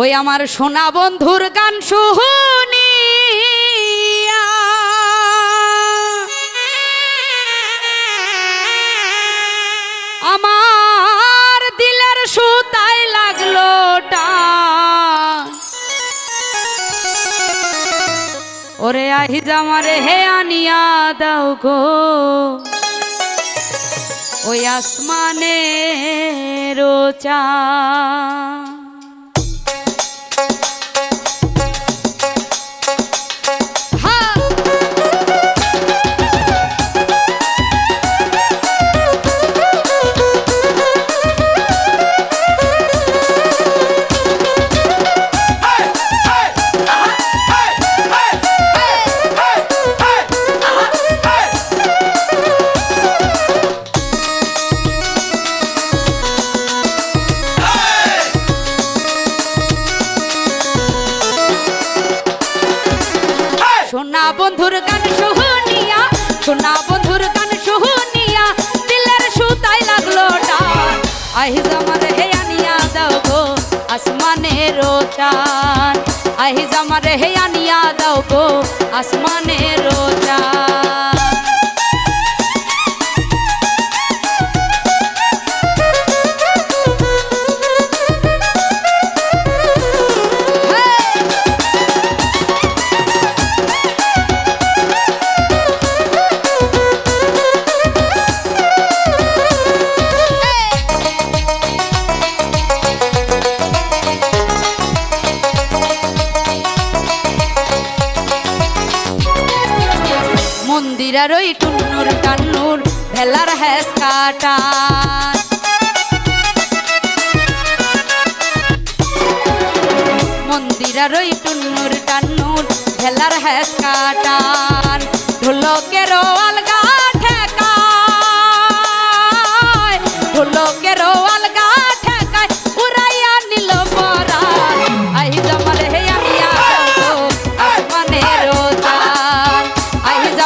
ওই আমার সোনা বন্ধুর গান শুনি। আমার দিলের সুতাই লাগল ওরে আহিজ আমারে হে আনিয়া দাও গো। ওই আসমানে রোচা সোনা বন্ধুর গান শুনিয়া, সোনা বন্ধুর গান শুনিয়া, দিলের সুতাই লাগল টান আহিজ আমার হে আনিয়া দাও গো, আসমানের চান আহিজ আমার হে আনিয়া দাও গো, আসমানের চান মন্দিরের ওই টুন্নুর কান্নুর ভেলার হ্যাস কাটা। মন্দিরের ওই টুন্নুর কান্নুর ভেলার হ্যাস কাটান আলগা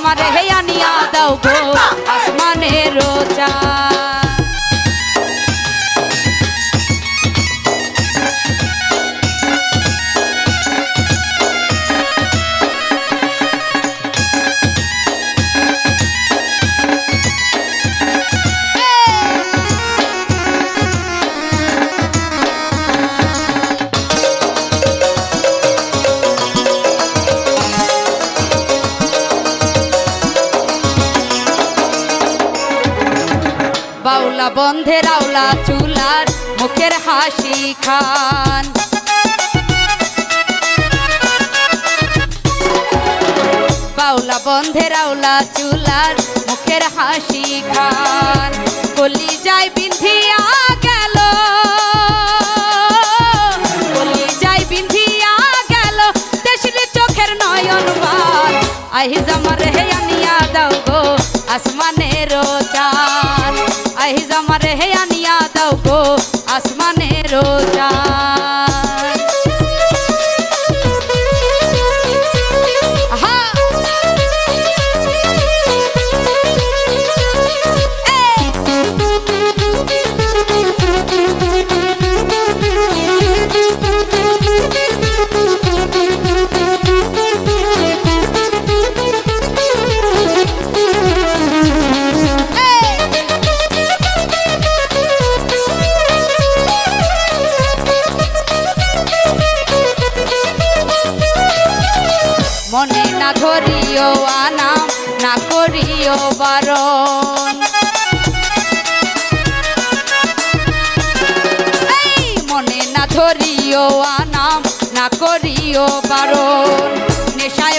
আমার হেয়া নিয়া দাও গো আসমানের চান বাউলা বন্ধে রাউলা চুলার মুখের হাসি খান। বাউলা বন্ধে রাউলা চুলার মুখের হাসি খান। কলি যাই বিন্ধিয়া গেল কলি যাই বিন্ধিয়া গেল দেশলি চোখের নয়ন বার আহিজ আমার হে আনিয়া দাও গো, আসমানের আসমানের ধরিও আনাম না করিও বারণ। মনে না ধরিও আনাম না করিও বারণ। নেশায়